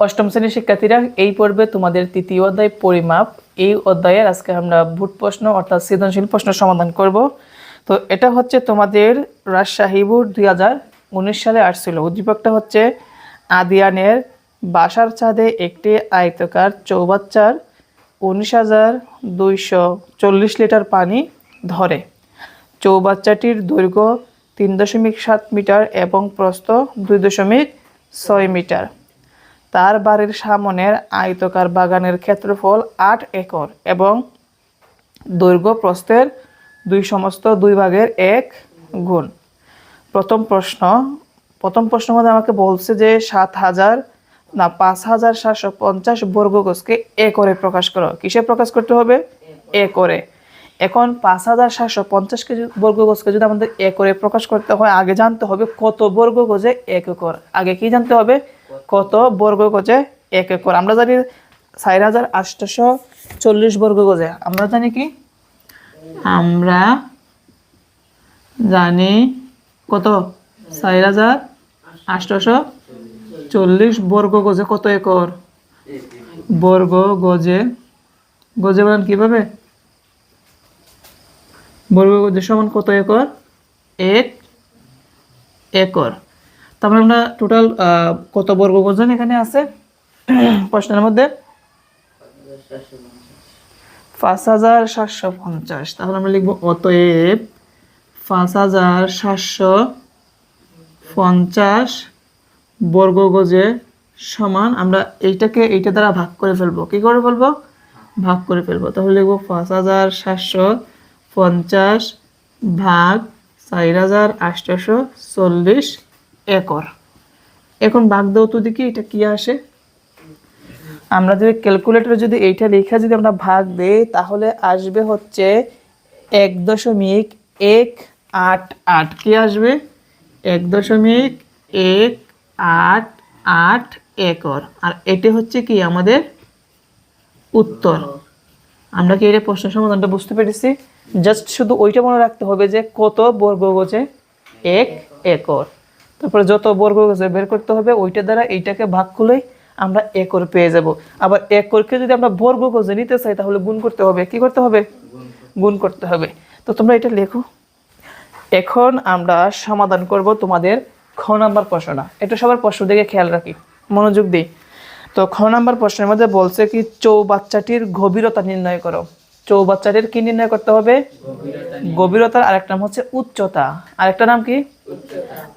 অষ্টম শ্রেণির শিক্ষার্থীরা এই পর্বে তোমাদের তৃতীয় অধ্যায় পরিমাপ। এই অধ্যায়ের আজকে আমরা ভোট প্রশ্ন অর্থাৎ সৃজনশীল প্রশ্ন সমাধান করব। তো এটা হচ্ছে তোমাদের রাজশাহী বোর্ড দুই হাজার উনিশ সালে আসছিল। উদ্দীপকটা হচ্ছে, আদিয়ানের বাসার ছাদে একটি আয়তকার চৌবাচ্চার উনিশ হাজার দুইশো চল্লিশ লিটার পানি ধরে। চৌবাচ্চাটির দৈর্ঘ্য তিন দশমিক সাত মিটার এবং প্রস্থ দুই দশমিক ছয় মিটার। তার বাড়ির সামনের আয়তকার বাগানের ক্ষেত্রফল আট একর এবং দৈর্ঘ্য প্রস্থের দুই সমস্ত দুই ভাগের এক গুণ। প্রথম প্রশ্ন প্রথম প্রশ্ন মধ্যে আমাকে বলছে যে সাত হাজার না পাঁচ হাজার সাতশো পঞ্চাশ বর্গ গজকে একরে প্রকাশ করো। কিসে প্রকাশ করতে হবে? একরে। এখন পাঁচ হাজার সাতশো পঞ্চাশ কেজি বর্গ গজকে যদি আমাদের একরে প্রকাশ করতে হয়, আগে জানতে হবে কত বর্গ গজে এক একর। আগে কি জানতে হবে? কত বর্গ গজে এক একর? আমরা জানি চার হাজার আটশোশো চল্লিশ বর্গ গজে। আমরা জানি কি? আমরা জানি কত? চার হাজার আটশোশো চল্লিশ বর্গ গজে কত একর? বর্গ গজে গজে বলেন কীভাবে? বর্গ গজে সমান কত একর? এক একর। তারপরে আমরা টোটাল কত বর্গ গজন এখানে আছে? প্রশ্নের মধ্যে? পাঁচ হাজার সাতশো পঞ্চাশ। তাহলে আমরা লিখব অতএব পাঁচ হাজার সাতশো পঞ্চাশ বর্গ গজে সমান, আমরা এইটাকে এইটা দ্বারা ভাগ করে ফেলব। কি করে ফেলব? ভাগ করে ফেলব। তাহলে লিখব পাঁচ হাজার সাতশো পঞ্চাশ ভাগ চার হাজার আটশোশো চল্লিশ একর। এখন ভাগ দাও তো দেখি এটা কি আসে। আমরা যদি ক্যালকুলেটরে যদি এইটা লেখা যদি আমরা ভাগ দেই, তাহলে আসবে হচ্ছে এক দশমিক এক আট আট। কি আসবে? এক দশমিক এক আট আট একর। আর এটি হচ্ছে কি আমাদের উত্তর। আমরা কি এটা প্রশ্ন সমাধানটা বুঝতে পেরেছি? জাস্ট শুধু ওইটা মনে রাখতে হবে যে কত বর্গ গজে এক একর। তারপরে যত বর্গ গজে বের করতে হবে, ওইটা দ্বারা এইটাকে ভাগ করলেই আমরা একর পেয়ে যাব। আবার একরকে যদি আমরা বর্গ গজে নিতে চাই, তাহলে গুণ করতে হবে। কি করতে হবে? গুণ করতে হবে। তো তোমরা এটা লেখো। এখন আমরা সমাধান করব তোমাদের খ নাম্বার প্রশ্নটা এটা সবার প্রশ্ন দিকে খেয়াল রাখি, মনোযোগ দিই তো খ নাম্বার প্রশ্নের মধ্যে বলছে কি, চৌবাচ্চাটির গভীরতা নির্ণয় করো। চৌবাচ্চাটির কি নির্ণয় করতে হবে? গভীরতার আরেকটা নাম হচ্ছে উচ্চতা। আরেকটা নাম কি?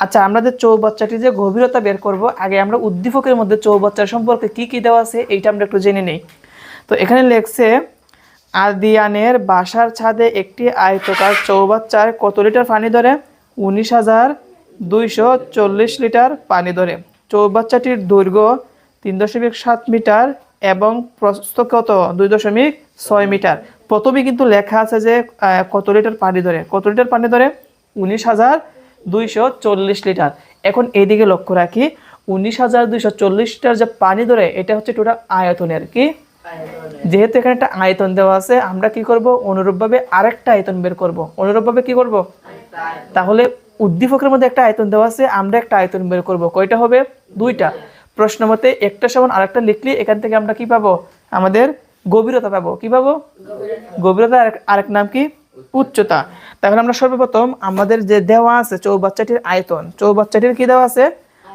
আচ্ছা আমরা যে চৌবাচ্চাটির যে গভীরতা বের করব, আগে আমরা উদ্দীপকের মধ্যে চৌবাচ্চার সম্পর্কে কি কি দেওয়া আছে এইটা আমরা একটু জেনে নেই। তো এখানে লেখছে, আদিয়ানের বাসার ছাদে একটি আয়তকার চৌবাচ্চার কত লিটার পানি ধরে? উনিশ হাজার দুইশো চল্লিশ লিটার পানি ধরে। চৌবাচ্চাটির দৈর্ঘ্য তিন দশমিক সাত মিটার এবং প্রস্থ কত? দুই দশমিক ছয় মিটার। প্রথমে কিন্তু লেখা আছে যে কত লিটার পানি ধরে? কত লিটার পানি ধরে? উনিশ হাজার দুইশো চল্লিশ লিটার। এখন এইদিকে লক্ষ্য রাখি উনিশ হাজার দুইশো চল্লিশ লিটার যে পানি ধরে এটা হচ্ছে টোটাল আয়তনের কি? যেহেতু এখানে একটা আয়তন দেওয়া আছে আমরা কি করব? অনুরূপভাবে আরেকটা আয়তন বের করব। অনুরূপভাবে কি করব? তাহলে উদ্দীপকের মধ্যে একটা আয়তন দেওয়া আছে আমরা একটা আয়তন বের করব। কয়টা হবে? দুইটা। প্রশ্ন মতে একটা সমান আরেকটা লিখলে এখান থেকে আমরা কি পাবো? আমাদের গভীরতা পাবো। কি পাবো? গভীরতা আরেক- আরেক নাম কি? উচ্চতা। তাহলে আমরা সর্বপ্রথম আমাদের যে দেওয়া আছে চৌবাচ্চাটির আয়তন চৌবাচ্চাটির কি দেওয়া আছে?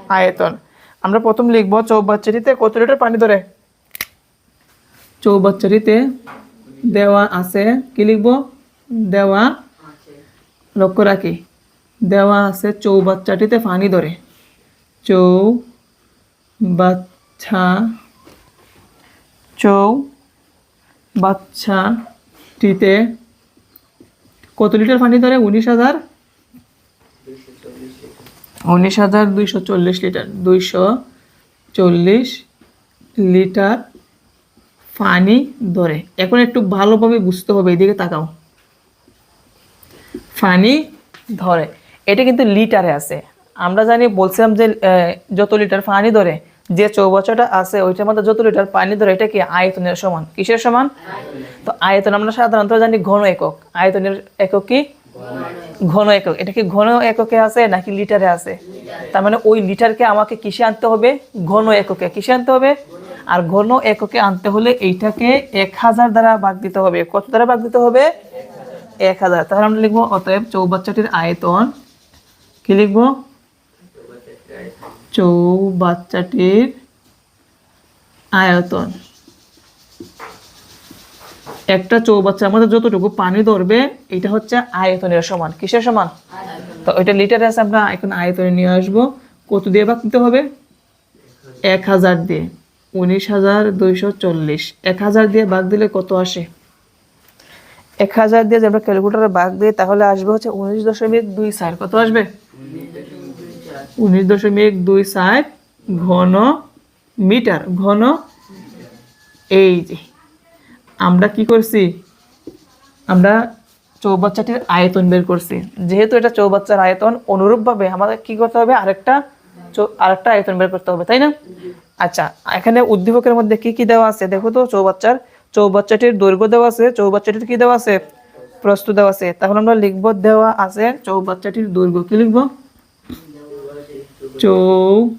আয়তন। আমরা প্রথম লিখব চৌবাচ্চাটিতে কত লিটার পানি ধরে? চৌবাচ্চাটিতে দেওয়া আছে কি লিখব? দেওয়া লক্ষ্য রাখি দেওয়া আছে চৌবাচ্চাটিতে পানি ধরে। চৌ বাচ্চা চৌ বাচ্চাটিতে কত লিটার পানি ধরে? উনিশ হাজার? উনিশ হাজার দুইশো চল্লিশ লিটার। দুইশো চল্লিশ লিটার পানি ধরে। এখন একটু ভালোভাবে বুঝতে হবে, এদিকে তাকাও। পানি ধরে। এটা কিন্তু লিটারে আছে। আমরা জানি, বলছিলাম যে যত লিটার পানি ধরে যে চৌবাচ্চাটা আছে, ওইটার মধ্যে যত লিটার পানি ধরে, এটা কি আয়তনের সমান? কিসের সমান? তো আয়তন আমরা সাধারণত জানি ঘন একক। আয়তনের একক কি? ঘন একক। এটা কি ঘন এককে আছে নাকি লিটারে আছে? তার মানে ওই লিটারকে আমাকে কিসে আনতে হবে? ঘন এককে। কিসে আনতে হবে? আর ঘন এককে আনতে হলে এইটাকে এক হাজার দ্বারা ভাগ দিতে হবে। কত দ্বারা ভাগ দিতে হবে? এক হাজার। তাহলে আমরা লিখব, অতএব চৌবাচ্চাটির আয়তন কি লিখব? চৌবাচ্চাটির আয়তন। একটা চৌবাচ্চার মধ্যে যতটুকু পানি ধরবে এটা হচ্ছে আয়তনের সমান। কিসের সমান? তো ওইটা লিটারে আছে আমরা এখন আয়তনে নিয়ে আসব। কত দিয়ে ভাগ দিতে হবে? এক হাজার দিয়ে। উনিশ হাজার দুইশো চল্লিশ। এক হাজার দিয়ে ভাগ দিলে কত আসে? এক হাজার দিয়ে যদি আমরা ক্যালকুলেটারে ভাগ দিই তাহলে আসবে হচ্ছে উনিশ দশমিক দুই সাইড কত আসবে? উনিশ দশমিক দুই সাইড ঘন মিটার ঘন এই যে। আমরা কি করছি? আমরা চৌবাচ্চাটির আয়তন বের করছি। যেহেতু এটা চৌবাচ্চার আয়তন, অনুরূপভাবে আমাদের কি করতে হবে? আরেকটা আরেকটা আয়তন বের করতে হবে, তাই না? আচ্ছা এখানে উদ্দীপকের মধ্যে কি কি দেওয়া আছে? দেখো তো, চৌবাচ্চার, চৌবাচ্চাটির দৈর্ঘ্য দেওয়া আছে, চৌবাচ্চাটির কি দেওয়া আছে? প্রস্তু দেওয়া আছে। তাহলে আমরা লিখব দেওয়া আছে চৌবাচ্চাটির দৈর্ঘ্য, কি লিখব? চৌ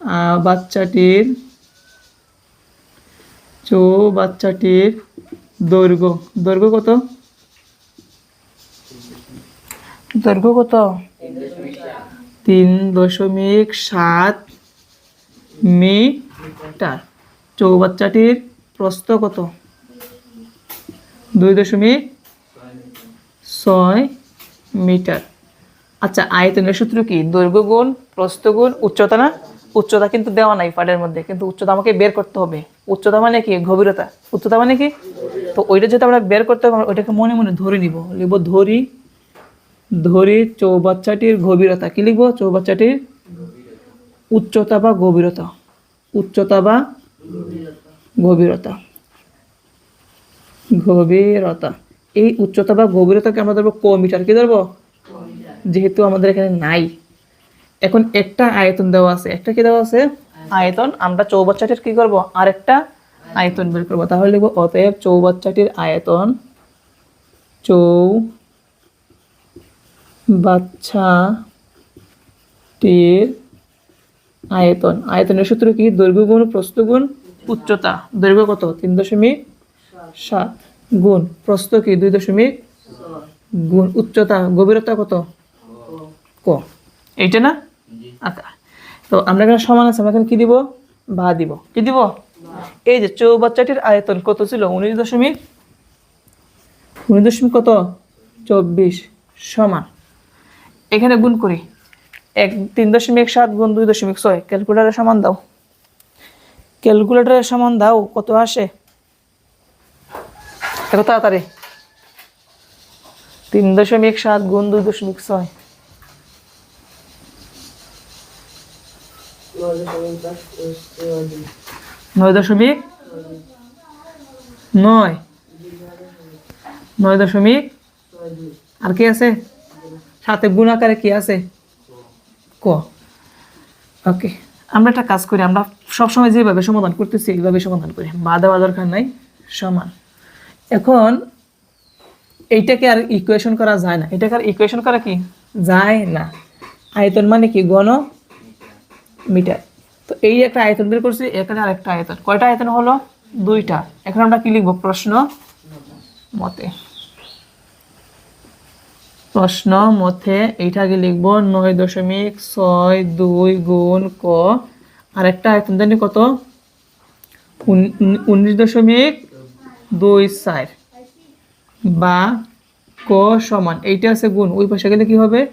আহ, বাচ্চাটির চৌ বাচ্চাটির দৈর্ঘ্য। দৈর্ঘ্য কত? দৈর্ঘ্য কত? তিন দশমিক সাত মিটার। চৌবাচ্চাটির প্রস্থ কত? দুই দশমিক ছয় মিটার। আচ্ছা আয়তনের সূত্র কি? দৈর্ঘ্য গুণ, প্রস্থ গুণ, উচ্চতা না? উচ্চতা কিন্তু দেওয়া নাই পাড়ের মধ্যে, কিন্তু উচ্চতা আমাকে বের করতে হবে। উচ্চতা মানে কি? গভীরতা। উচ্চতা মানে কি? তো ওইটা যেটা আমরা বের করতে হবে ওইটাকে মনে মনে ধরে নিব। লিখব ধরি ধরি চৌবাচ্চাটির গভীরতা। কি লিখব? চৌবাচ্চাটির উচ্চতা বা গভীরতা। উচ্চতা বা গভীরতা। গভীরতা। এই উচ্চতা বা গভীরতাকে আমরা ধরবো ক মিটার কি ধরবো? যেহেতু আমাদের এখানে নাই। এখন একটা আয়তন দেওয়া আছে। একটা কি দেওয়া আছে? আয়তন। আমরা চৌবাচ্চাটির কি করব? আরেকটা আয়তন বের করব। তাহলে লিখব, অতএব চৌবাচ্চাটির আয়তন চৌ বাচ্চাটির আয়তন। আয়তনের সূত্র কি? দৈর্ঘ্য গুণ প্রস্থ গুণ উচ্চতা। দৈর্ঘ্য কত? তিন দশমিক সাত গুণ। প্রস্থ কি? দুই দশমিক গুণ। উচ্চতা, গভীরতা কত? ক? এইটা না? আচ্ছা। তো আমরা এখানে সমান আছে আমরা এখানে কি দিব? বা দিব। কি দিব? এই যে চৌবাচ্চাটির আয়তন কত ছিল? উনিশ দশমিক? উনিশ দশমিক কত? চব্বিশ। সমান। এখানে গুণ করি। এক তিন দশমিক সাত গুণ দুই দশমিক ছয়। ক্যালকুলেটারের সমান দাও। ক্যালকুলেটারের সমান দাও। কত আসে? এত তাড়াতাড়ি। তিন দশমিক সাত গুণ দুই দশমিক ছয়। নয় দশমিক? নয়। নয় দশমিক? আর কি আছে? সাথে গুণ আকারে কি আছে? ক। ওকে, আমরা একটা কাজ করি, আমরা সবসময় যেভাবে সমাধান করতেছি, এইভাবে সমাধান করি। বা দেওয়া দরকার নাই, সমান। এখন, এইটাকে আর ইকুয়েশন করা যায় না। এটাকে আর ইকুয়েশন করা কি? যায় না। আয়তন মানে কি? গণ মিটার। তো এই একটা আয়তন বের করছি, এখানে আরেকটা আয়তন। কয়টা আয়তন হলো? দুইটা। এখন আমরা কি লিখব? প্রশ্ন মতে। প্রশ্ন মতে এইটাকে লিখব, নয় দশমিক ছয় দুই গুণ ক। আরেকটা আয়তন জানি কত? উন- উন- উনিশ দশমিক দুই চার। বা ক সমান। এইটা আছে গুণ। ওই পাশে গেলে কি হবে?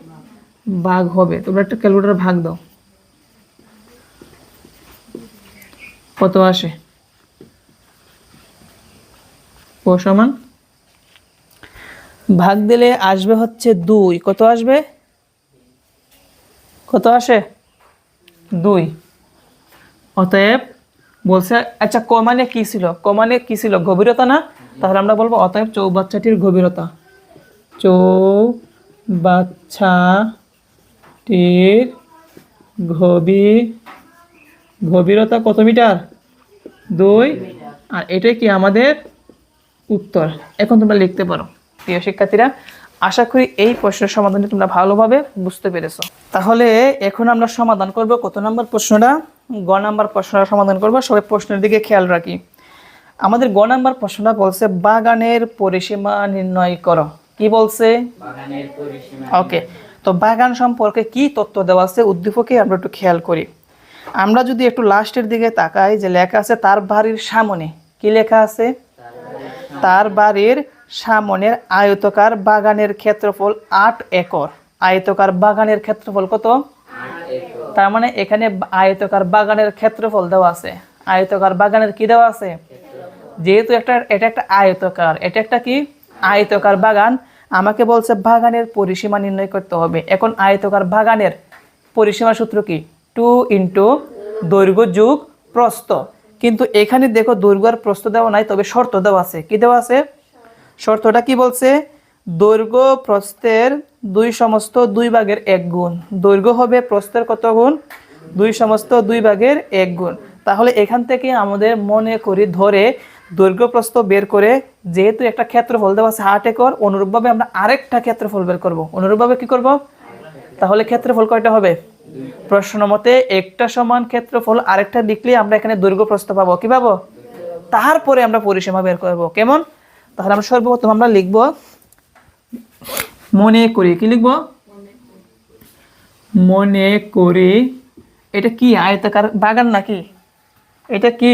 ভাগ হবে। তোমরা একটা ক্যালকুলেটার ভাগ দাও। কত আসে? ক সমান? ভাগ দিলে আসবে হচ্ছে দুই। কত আসবে? কত আসে? দুই। অতএব বলছে আচ্ছা ক মানে কি ছিল? ক মানে কি ছিল? গভীরতা না? তাহলে আমরা বলব অতএব চৌবাচ্চাটির গভীরতা। চৌবাচ্চাটির গভী গভীরতা কত মিটার? দুই। আর এটাই কি আমাদের উত্তর? এখন তোমরা লিখতে পারো। প্রিয় শিক্ষার্থীরা আশা করি এই প্রশ্নের সমাধানটি তোমরা ভালোভাবে বুঝতে পেরেছ। তাহলে এখন আমরা সমাধান করব কত নম্বর প্রশ্নটা? গ নাম্বার প্রশ্নটা সমাধান করব। সবাই প্রশ্নের দিকে খেয়াল রাখি। আমাদের গ নাম্বার প্রশ্নটা বলছে বাগানের পরিসীমা নির্ণয় করো। কি বলছে? ওকে তো বাগান সম্পর্কে কি তথ্য দেওয়া আছে উদ্দীপকে আমরা একটু খেয়াল করি। আমরা যদি একটু লাস্টের দিকে তাকাই, যে লেখা আছে, তার বাড়ির সামনে। কি লেখা আছে? তার বাড়ির সামনের আয়তকার বাগানের ক্ষেত্রফল আট একর। আয়তকার বাগানের ক্ষেত্রফল কত? তার মানে এখানে আয়তকার বাগানের ক্ষেত্রফল দেওয়া আছে। আয়তকার বাগানের কি দেওয়া আছে? যেহেতু একটা, এটা একটা আয়তকার, এটা একটা কি? আয়তকার বাগান। আমাকে বলছে বাগানের পরিসীমা নির্ণয় করতে হবে। এখন আয়তকার বাগানের পরিসীমা সূত্র কি? টু ইন্টু দৈর্ঘ্য যুগ প্রস্থ। কিন্তু এখানে দেখো দৈর্ঘ্য আর প্রস্থ দেওয়া নাই, তবে শর্ত দেওয়া আছে। কি দেওয়া আছে? শর্তটা কি বলছে? দৈর্ঘ্য প্রস্থের দুই সমস্ত দুই ভাগের এক গুণ। দৈর্ঘ্য হবে প্রস্থের কত গুণ? দুই সমস্ত দুই ভাগের এক গুণ। তাহলে এখান থেকে আমাদের মনে করি ধরে দৈর্ঘ্য প্রস্থ বের করে যেহেতু একটা ক্ষেত্রফল দেওয়া আছে আট একর, অনুরূপভাবে আমরা আরেকটা ক্ষেত্রফল বের করব। অনুরূপভাবে কি করব? তাহলে ক্ষেত্রফল কয়টা হবে? প্রশ্ন মতে, একটা সমান ক্ষেত্রফল আরেকটা লিখলে আমরা এখানে দৈর্ঘ্য প্রস্থ পাবো। কি পাবো? তারপরে আমরা পরিসীমা বের করব। কেমন? তাহলে আমরা সর্বপ্রথম আমরা লিখব, মনে করি। কি লিখব? মনে করি। এটা কি? আয়তাকার বাগান নাকি? এটা কি?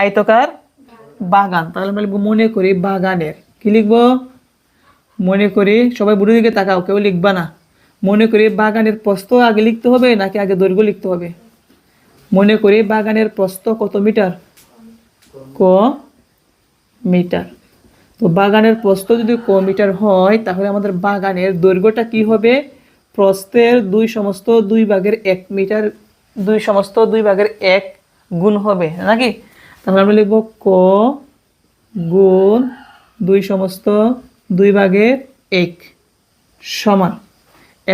আয়তকার বাগান। তাহলে আমরা লিখব মনে করি বাগানের। কি লিখব? মনে করি। সবাই বুড়ো দিকে তাকাও, কেউ লিখবা না। মনে করি বাগানের প্রস্থ আগে লিখতে হবে, নাকি আগে দৈর্ঘ্য লিখতে হবে? মনে করি বাগানের প্রস্থ কত মিটার? ক মিটার। তো বাগানের প্রস্থ যদি ক মিটার হয়, তাহলে আমাদের বাগানের দৈর্ঘ্যটা কি হবে? প্রস্থের দুই সমস্ত দুই ভাগের এক মিটার, দুই সমস্ত দুই ভাগের এক গুণ হবে নাকি? তাহলে আমরা লিখব ক গুণ দুই সমস্ত দুই ভাগের এক সমান।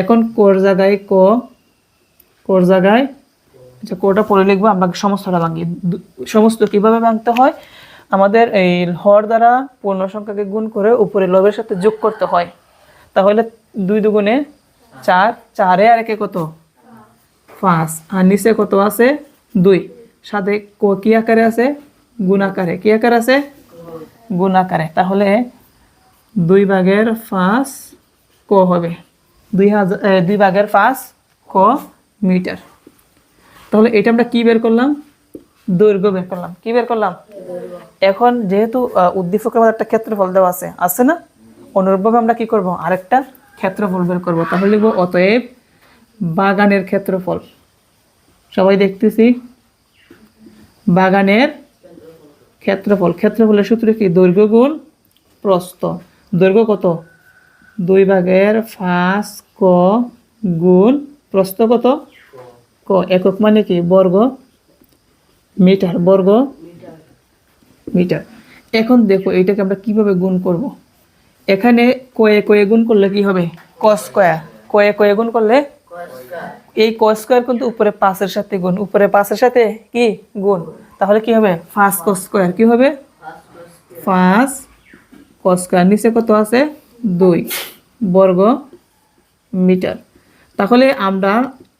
এখন কোর জায়গায় ক, কোর জায়গায় আচ্ছা কোটা পরে লিখব, আমরা সমস্তটা ভাঙি। সমস্ত কীভাবে ভাঙতে হয়? আমাদের এই হর দ্বারা পূর্ণ সংখ্যাকে গুণ করে উপরে লবের সাথে যোগ করতে হয়। তাহলে দুই দুগুণে চার, চারে আর একে কত? পাঁচ। আর নিচে কত আছে? দুই। সাথে ক কি আকারে আছে? গুণ আকারে। কি আকার আছে? গুণ আকারে। তাহলে দুই ভাগের পাঁচ ক হবে? দুই হাজার দুই ভাগের পাঁচ ক মিটার। তাহলে এটা আমরা কি বের করলাম? দৈর্ঘ্য বের করলাম। কি বের করলাম? এখন যেহেতু উদ্দীপকের মধ্যে একটা ক্ষেত্রফল দেওয়া আছে আছে না? অনুরূপভাবে আমরা কি করব? আরেকটা ক্ষেত্রফল বের করব। তাহলে লিখব, অতএব বাগানের ক্ষেত্রফল। সবাই দেখতেছি? বাগানের ক্ষেত্রফল। ক্ষেত্রফলের সূত্র কি? দৈর্ঘ্য গুণ প্রস্থ। দৈর্ঘ্য কত? দুই ভাগের ফাঁস ক গুণ প্রস্থ কত? ক। একক মানে কি? বর্গ মিটার। বর্গ মিটার। এখন দেখো এটাকে আমরা কীভাবে গুণ করব। এখানে কয়ে কয়ে গুণ করলে কি হবে? ক স্কোয়ার। কয়ে কয়ে গুণ করলে? এই ক স্কোয়ার কিন্তু উপরে পাঁচের সাথে গুণ। উপরে পাঁচের সাথে কি? গুণ। তাহলে কি হবে? ফাঁস ক স্কোয়ার। কি হবে? ফাঁস ক স্কোয়ার। নিচে কত আছে? দুই বর্গ মিটার। তাহলে আমরা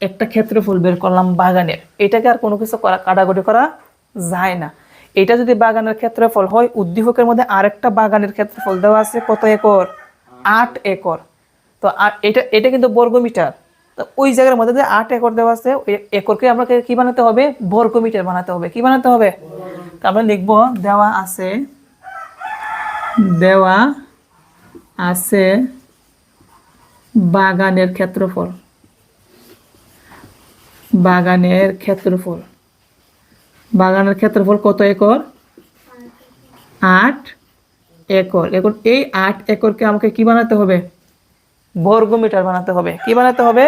একটা ক্ষেত্রফল বের করলাম বাগানের। এটাকে আর কোনো কিছু করা কাটাকুটি করা যায় না। এটা যদি বাগানের ক্ষেত্রফল হয়, উদ্দীপকের মধ্যে আরেকটা বাগানের ক্ষেত্রফল দেওয়া আছে, কত একর? আট একর। তো এটা এটা কিন্তু বর্গ মিটার। তো ওই জায়গার মধ্যে যে আট একর দেওয়া আছে একরকে আমাকে কি বানাতে হবে? বর্গ মিটার বানাতে হবে। কি বানাতে হবে? তো আমরা লিখব দেওয়া আছে দেওয়া আছে বাগানের ক্ষেত্রফল। বাগানের ক্ষেত্রফল। বাগানের ক্ষেত্রফল কত একর? আট একর। এখন এই আট একরকে আমাকে কি বানাতে হবে? বর্গ মিটার বানাতে হবে। কি বানাতে হবে?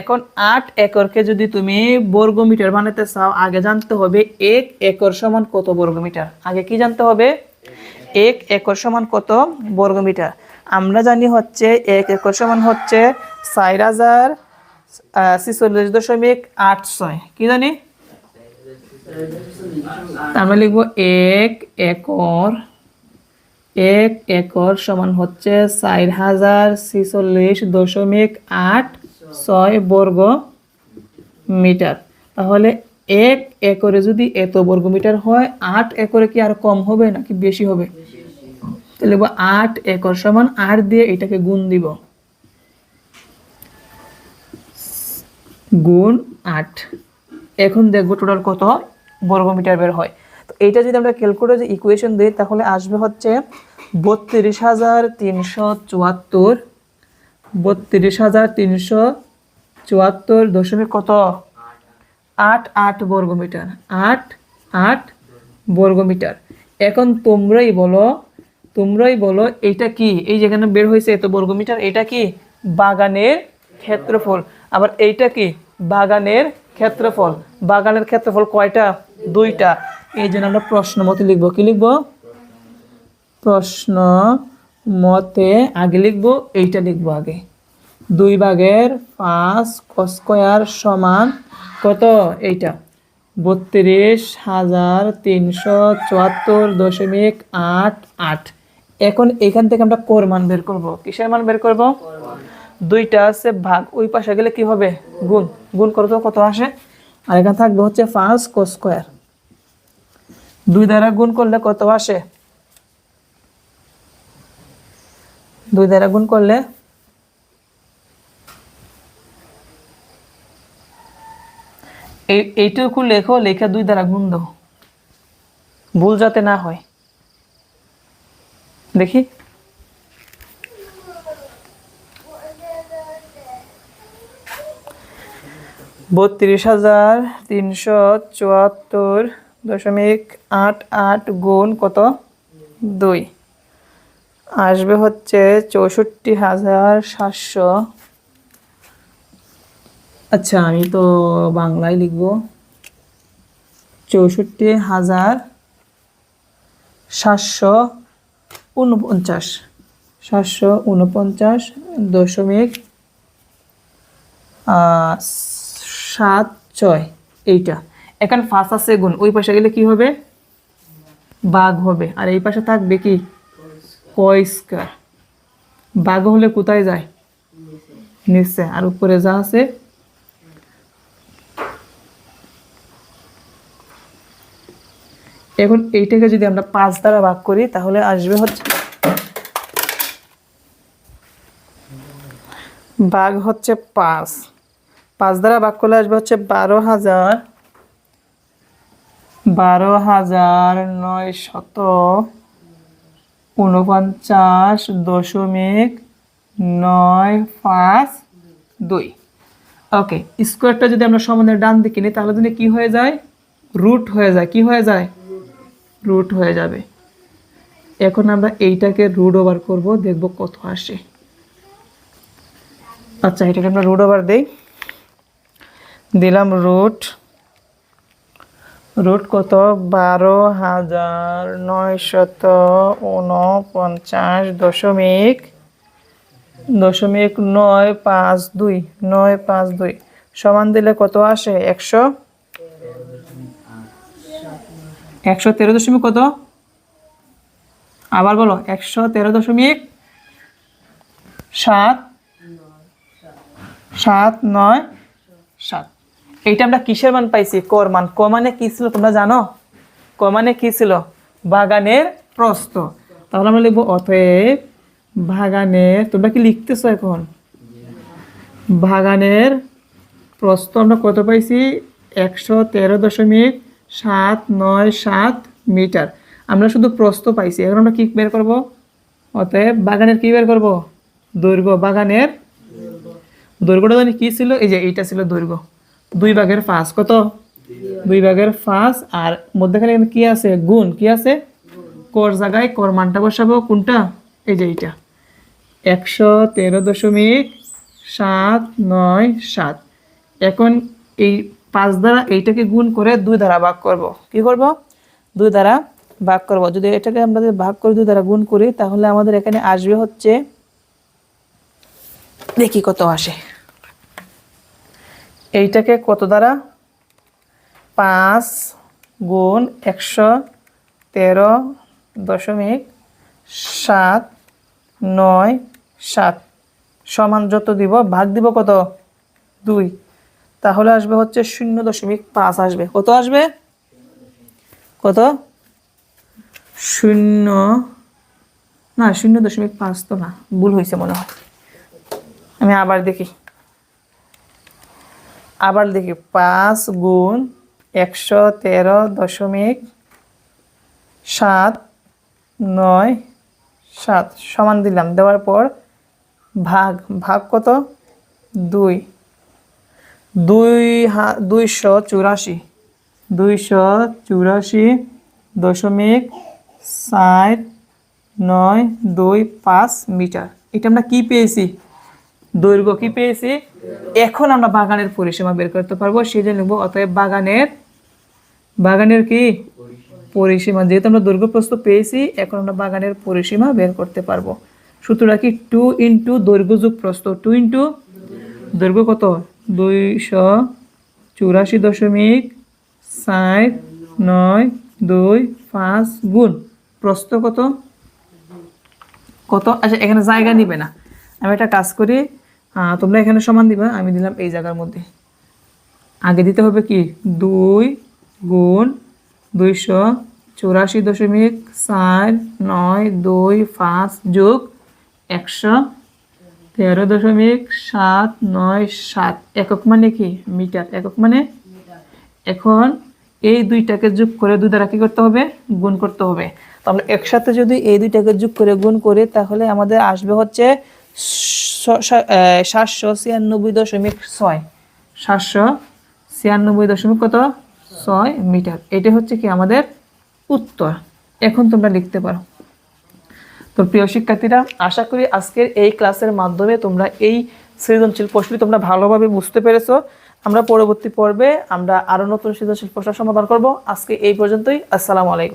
এখন আট একরকে যদি তুমি বর্গ মিটার বানাতে চাও, আগে জানতে হবে এক একর সমান কত বর্গ মিটার আগে কি জানতে হবে? এক একর সমান কত বর্গ মিটার? আমরা জানি হচ্ছে এক একর সমান হচ্ছে চার হাজার ছিচল্লিশ দশমিক আট ছয়। কি জানি? আমরা লিখব এক একর এক একর সমান হচ্ছে চার হাজার ছিচল্লিশ দশমিক আট ছয় বর্গ মিটার। তাহলে এক একরে যদি এত বর্গ মিটার হয়, আট একরে কি আর কম হবে নাকি বেশি হবে? তাহলে লিখব আট একর সমান আট দিয়ে এটাকে গুণ দিব। গুণ আট। এখন দেখব টোটাল কত বর্গমিটার বের হয়। তো এইটা যদি আমরা ক্যালকুলেটর ইকুয়েশন দিই, তাহলে আসবে হচ্ছে বত্রিশ হাজার তিনশো চুয়াত্তর। বত্রিশ হাজার তিনশো চুয়াত্তর দশমিক কত? আট আট বর্গমিটার। আট আট বর্গমিটার। এখন তোমরাই বলো তোমরাই বলো এটা কি? এই যেখানে বের হয়েছে এত বর্গমিটার এটা কি? বাগানের ক্ষেত্রফল। আবার এইটা কি? বাগানের ক্ষেত্রফল। বাগানের ক্ষেত্রফল কয়টা? দুইটা। এই জন্য আমরা প্রশ্ন মতে লিখব। কি লিখব? প্রশ্ন মতে আগে লিখব, এইটা লিখব আগে। দুই ভাগের পাঁচ স্কোয়ার সমান কত? এইটা। বত্রিশ হাজার তিনশো চুয়াত্তর দশমিক আট আট। এখন এখান থেকে আমরা কোর মান বের করব। কিসের মান বের করব? দুইটা আছে, ভাগ। ওই পাশে গেলে কি হবে? গুণ। গুণ করো তো, কত আসে? আর এখানে থাকবে হচ্ছে পাঁচ কোস স্কোয়ার দুই দ্বারা গুণ করলে কত আসে? দুই দ্বারা গুণ করলে এই এইটুকু লেখো, লেখা দুই দ্বারা গুণ দাও। ভুল যাতে না হয়। দেখি। বত্রিশ হাজার তিনশো চুয়াত্তর দশমিক আট আট গুণ কত? দুই। আসবে হচ্ছে চৌষট্টি হাজার সাতশো। আচ্ছা আমি তো বাংলায় লিখব। চৌষট্টি হাজার সাতশো উনপঞ্চাশ সাতশো উনপঞ্চাশ দশমিক সাত ছয়, এইটা। এখানে ফার্স্ট আছে গুণ, ওই পাশে গেলে কি হবে? বাঘ হবে। আর এই পাশে থাকবে কি? কয় স্কয়ার। বাঘ হলে কোথায় যায়? নিচে। আর উপরে যা আছে এখন এইটাকে যদি আমরা পাঁচ দ্বারা ভাগ করি, তাহলে আসবে হচ্ছে ভাগ হচ্ছে পাঁচ। পাঁচ দ্বারা ভাগ করলে আসবে হচ্ছে বারো হাজার বারো হাজার নয় শত উনপঞ্চাশ দশমিক নয় পাঁচ দুই। ওকে স্কোয়ারটা যদি আমরা সমানের ডান দিকে নিই, তাহলে কি হয়ে যায়? রুট হয়ে যায়। কি হয়ে যায়? রুট হয়ে যাবে। এখন আমরা এইটাকে রুট ওভার করব, দেখব কত আসে। আচ্ছা এটাকে আমরা রুট ওভার দেই। দিলাম রুট রুট কত? বারো হাজার নয়শত উনপঞ্চাশ দশমিক দশমিক নয় পাঁচ দুই, নয় পাঁচ দুই। সমান দিলে কত আসে? একশো। একশো তেরো দশমিক কত? আবার বলো, একশো তেরো দশমিক সাত সাত নয়, সাত। এইটা আমরা কিসের মান পাইছি? কর মান। ক মানে কি ছিল তোমরা জানো? ক মানে কি ছিল? বাগানের প্রস্থ। তাহলে আমরা লিখব, অতএব বাগানের, তোমরা কি লিখতেছো এখন? বাগানের প্রস্থ আমরা কত পাইছি? একশো তেরো দশমিক সাত, নয়, সাত মিটার। আমরা শুধু প্রস্থ পাইছি। এখন আমরা কি বের করব? অতএব বাগানের কি বের করব? দৈর্ঘ্য। বাগানের দৈর্ঘ্যটা জানি কী ছিল? এই যে এইটা ছিল দৈর্ঘ্য। দুই ভাগের পাঁচ, কত? দুই ভাগের পাঁচ। আর মধ্যেখানে কি আছে? গুণ। কি আছে? কর জায়গায় কর মানটা বসাবো। কোনটা? এই যে এইটা। একশো তেরো দশমিক সাত, নয়, সাত। এখন এই পাঁচ দ্বারা এইটাকে গুণ করে দুই দ্বারা ভাগ করব। কি করব? দুই দ্বারা ভাগ করব। যদি এটাকে আমরা যদি ভাগ করে দুই দ্বারা গুণ করি, তাহলে আমাদের এখানে আসবে হচ্ছে, দেখি কত আসে। এইটাকে কত দ্বারা? পাঁচ গুণ একশো তেরো দশমিক সাত নয় সাত। সমান যত দিব, ভাগ দিব কত? দুই। তাহলে আসবে হচ্ছে শূন্য দশমিক পাঁচ আসবে। কত আসবে? কত? শূন্য। না, শূন্য দশমিক পাঁচ তো না, ভুল হয়েছে মনে হয়। আমি আবার দেখি। আবার দেখি, পাঁচ গুণ একশো তেরো দশমিক সাত নয় সাত। সমান দিলাম, দেওয়ার পর ভাগ ভাগ কত? দুই। দুই হা দুইশো চুরাশি। দুইশো চুরাশি দশমিক ষাট নয় দুই পাঁচ মিটার। এটা আমরা কি পেয়েছি? দৈর্ঘ্য কি পেয়েছি? এখন আমরা বাগানের পরিসীমা বের করতে পারব সেই জন্য লিখব অতএব বাগানের বাগানের কি? পরিসীমা। যেহেতু আমরা দৈর্ঘ্য প্রস্থ পেয়েছি, এখন আমরা বাগানের পরিসীমা বের করতে পারব। সূত্রটা কি? টু ইন্টু দৈর্ঘ্য যুগ প্রস্থ। টু ইন্টু দৈর্ঘ্য কত? দুইশো চুরাশি দশমিক ষাট নয় দুই পাঁচ গুণ। প্রস্থ কত? কত? আচ্ছা এখানে জায়গা নিবে না। আমি একটা কাজ করি তোমরা এখানে সমান দিবা, আমি দিলাম এই জায়গার মধ্যে। আগে দিতে হবে কি? দুই গুণ দুইশো চুরাশি দশমিক চার নয় দুই পাঁচ যোগ একশো তেরো দশমিক সাত নয় সাত। একক মানে কি? মিটার। একক মানে? এখন এই দুইটাকে যোগ করে দুই দ্বারা কি করতে হবে? গুণ করতে হবে। তো আমরা একসাথে যদি এই দুইটাকে যোগ করে গুণ করি, তাহলে আমাদের আসবে হচ্ছে সাতশো ছিয়ানব্বই দশমিক ছয়। সাতশো ছিয়ানব্বই দশমিক কত? ছয় মিটার। এটা হচ্ছে কি আমাদের উত্তর। এখন তোমরা লিখতে পারো। তো প্রিয় শিক্ষার্থীরা, আশা করি আজকের এই ক্লাসের মাধ্যমে তোমরা এই সৃজনশীল প্রশ্নটি তোমরা ভালোভাবে বুঝতে পেরেছ। আমরা পরবর্তী পর্বে আমরা আরও নতুন সৃজনশীল প্রশ্ন সমাধান করব। আজকে এই পর্যন্তই। আসসালামু আলাইকুম।